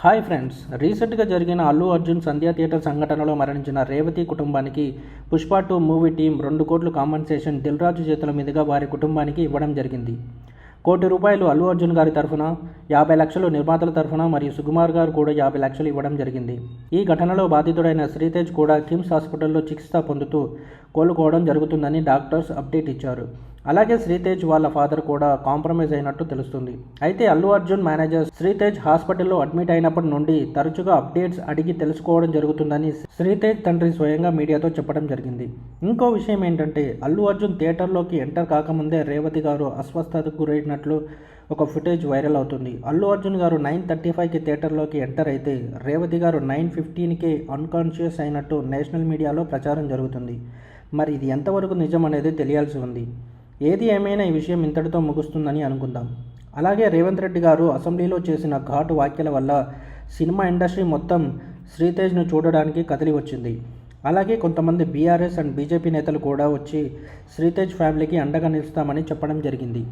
Hi friends. రీసెంట్గా జరిగిన అల్లు అర్జున్ సంధ్యా theatre సంఘటనలో మరణించిన రేవతి కుటుంబానికి పుష్ప టూ మూవీ టీం రెండు కోట్లు కాంపన్సేషన్ దిల్ రాజు చేతుల మీదుగా వారి కుటుంబానికి ఇవ్వడం జరిగింది. కోటి రూపాయలు అల్లు అర్జున్ గారి తరఫున యాభై లక్షలు నిర్మాతల తరఫున మరియు సుకుమార్ గారు కూడా యాభై లక్షలు ఇవ్వడం జరిగింది. ఈ ఘటనలో బాధితుడైన శ్రీతేజ్ కూడా కిమ్స్ హాస్పిటల్లో చికిత్స పొందుతూ కోలుకోవడం జరుగుతుందని డాక్టర్స్ అప్డేట్ ఇచ్చారు. అలాగే శ్రీతేజ్ వాళ్ళ ఫాదర్ కూడా కాంప్రమైజ్ అయినట్టు తెలుస్తుంది. అయితే అల్లు అర్జున్ మేనేజర్ శ్రీతేజ్ హాస్పిటల్లో అడ్మిట్ అయినప్పటి నుండి తరచుగా అప్డేట్స్ అడిగి తెలుసుకోవడం జరుగుతుందని శ్రీతేజ్ తండ్రి స్వయంగా మీడియాతో చెప్పడం జరిగింది. ఇంకో విషయం ఏంటంటే అల్లు అర్జున్ థియేటర్లోకి ఎంటర్ కాకముందే రేవతి గారు అస్వస్థతకు గురైనట్లు ఒక ఫుటేజ్ వైరల్ అవుతుంది. అల్లు అర్జున్ గారు నైన్ థర్టీ ఫైవ్కి థియేటర్లోకి ఎంటర్ అయితే రేవతి గారు నైన్ ఫిఫ్టీన్కే అన్కాన్షియస్ అయినట్టు నేషనల్ మీడియాలో ప్రచారం జరుగుతుంది. మరి ఇది ఎంతవరకు నిజం అనేది తెలియాల్సి ఉంది. ఏది ఏమైనా ఈ విషయం ఇంతటితో ముగుస్తుందని అనుకుందాం. అలాగే రేవంత్ రెడ్డి గారు అసెంబ్లీలో చేసిన ఘాటు వ్యాఖ్యల వల్ల సినిమా ఇండస్ట్రీ మొత్తం శ్రీతేజ్ను చూడడానికి కదిలి వచ్చింది. అలాగే కొంతమంది బీఆర్ఎస్ అండ్ బీజేపీ నేతలు కూడా వచ్చి శ్రీతేజ్ ఫ్యామిలీకి అండగా నిలుస్తామని చెప్పడం జరిగింది.